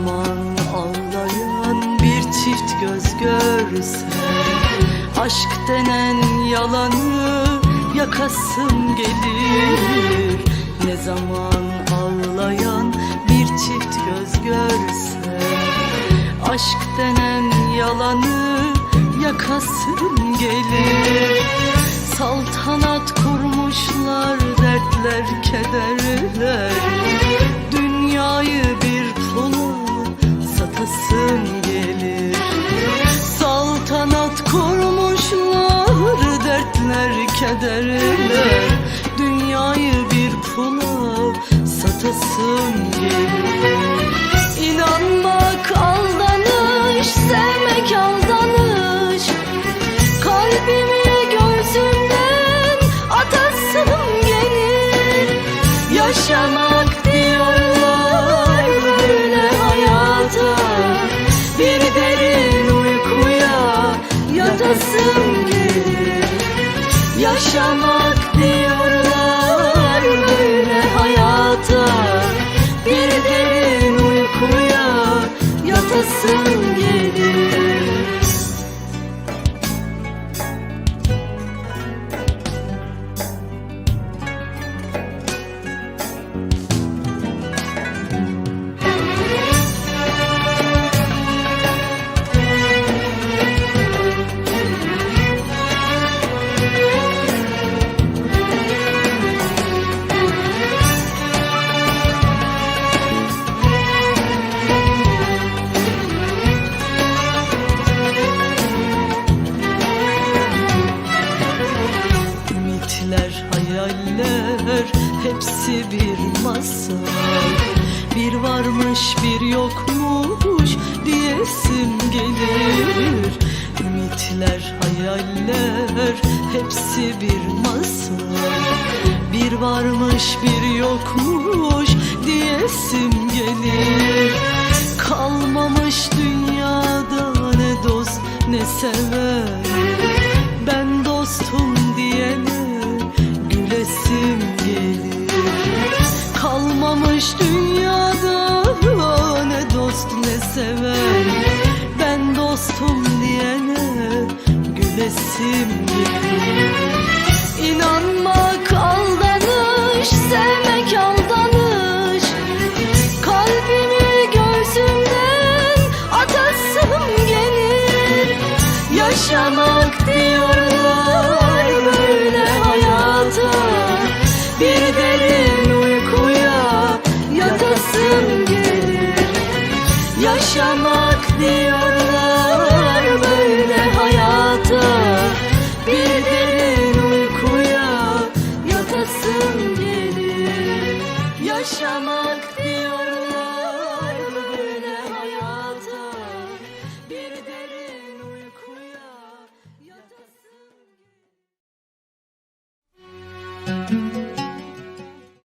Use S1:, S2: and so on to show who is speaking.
S1: zaman ağlayan bir çift göz görse Aşk denen yalanı yakasım gelir. Ne zaman ağlayan bir çift göz görse Aşk denen yalanı yakasım gelir. Saltanat kurmuşlar dertler kederler kederler Dünyayı bir pula satasım gelir Yaşamak Ümitler, hayaller hepsi bir masal Bir varmış bir yokmuş diyesim gelir. Ümitler, hayaller hepsi bir masal Bir varmış bir yokmuş diyesim gelir. Kalmamış dünyada ne dost ne sever Kalmamış dünyada. Ne dost ne sever. Ben dostum diyene gülesim. Gelir İnanmak aldanış, sevmek aldanış Kalbimi gözümden atasım gelir. Yaşamak diyorlar Yaşamak diyorlar böyle hayata. Bir derin uykuya yatasım gelir Yaşamak diyorlar böyle hayata. Bir derin uykuya yatasım